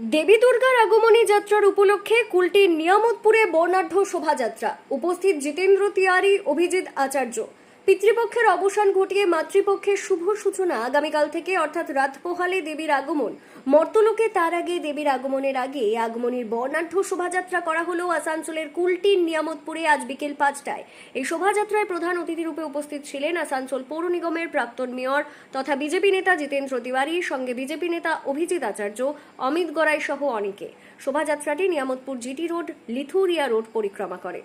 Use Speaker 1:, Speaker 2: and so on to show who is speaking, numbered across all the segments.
Speaker 1: দেবী দুর্গার আগমনী যাত্রার উপলক্ষে কুলটির নিয়ামতপুরে বর্ণাঢ্য শোভাযাত্রা। উপস্থিত জিতেন্দ্র তিয়ারি অভিজিৎ আচার্য। পিতৃপক্ষের অবসান ঘটিয়ে মাতৃপক্ষের শুভ সূচনা আগামীকাল থেকে অর্থাৎ রাত পোহালে দেবীর আগমন। মর্তলোকে তার আগে দেবীর আগমনের আগে আগমনের বর্ণাঢ্য শোভাযাত্রা করা হলো আসানসোলের কুলটির নিয়ামতপুরে আজ বিকেল পাঁচটায়। এই শোভাযাত্রায় প্রধান অতিথি রূপে উপস্থিত ছিলেন আসানসোল পৌর নিগমের প্রাক্তন মেয়র তথা বিজেপি নেতা জিতেন্দ্র তিওয়ারি, সঙ্গে বিজেপি নেতা অভিজিৎ আচার্য, অমিত গড়াই সহ অনেকে। শোভাযাত্রাটি Niyamatpur GT road, Lithuria road পরিক্রমা করে।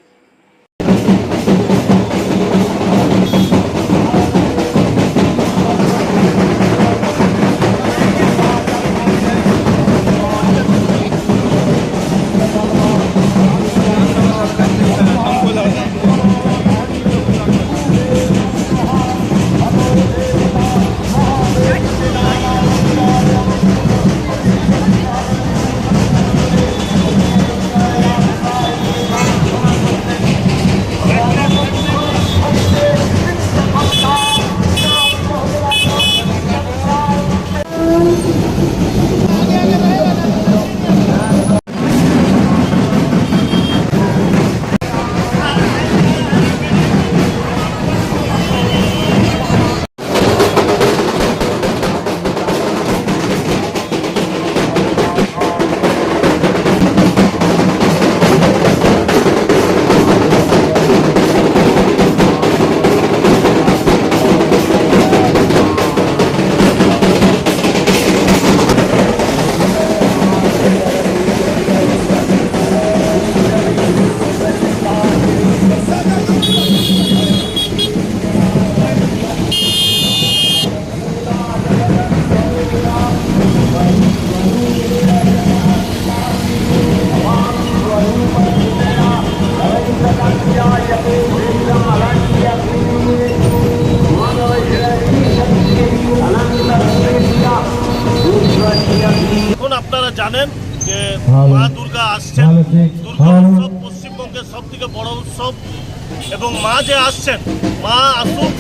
Speaker 2: Thank you. জানেন যে মা দুর্গা আসছেন। দুর্গা উৎসব পশ্চিমবঙ্গের সব থেকে বড় উৎসব। এবং মা যে আসছেন মা আসুক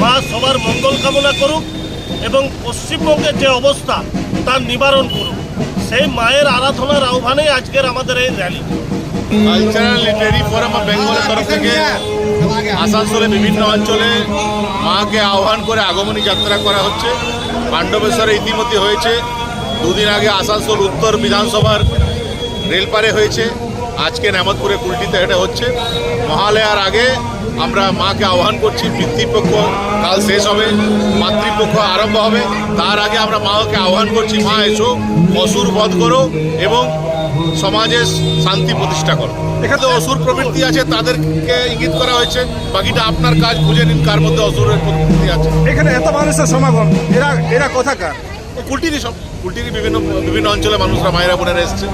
Speaker 2: মা সবার মঙ্গল কামনা করুক এবং পশ্চিমবঙ্গের যে অবস্থা তার নিবারণ করুক। সেই মায়ের আরাধনার আহ্বানেই আজকের আমাদের এই rally.
Speaker 3: Cultural literary forum of বেঙ্গলের তরফ থেকে আসানসোলে বিভিন্ন অঞ্চলে মাকে আহ্বান করে আগমনী যাত্রা করা হচ্ছে। পাণ্ডবেশ্বরে ইতিমধ্যে হয়েছে। দুদিন আগে আসানসোল উত্তর বিধানসভার রেলপারে হয়েছে। আজকে নেমতপুরে কুলটিতে এটা হচ্ছে। মহালয়ার আগে আমরা মাকে আহ্বান করছি, পিতৃপক্ষ কাল শেষ হবে, মাতৃপক্ষ আরম্ভ হবে। তার আগে আমরা মাকে আহ্বান করছি, মা এসো, অসুর বধ করো এবং সমাজে শান্তি প্রতিষ্ঠা করো। এখানে তো অসুর প্রবৃত্তি আছে, তাদেরকে ইঙ্গিত করা হয়েছে। বাকিটা আপনার কাজ, খুঁজে নিন কার মধ্যে অসুরের প্রবৃত্তি আছে।
Speaker 4: এখানে এত মানুষের সমাগম, এরা এরা কোথাকার?
Speaker 3: কুলটিরই সব। কুলটিরই বিভিন্ন বিভিন্ন অঞ্চলে মানুষরা মায়েরা বোনেরা এসছে।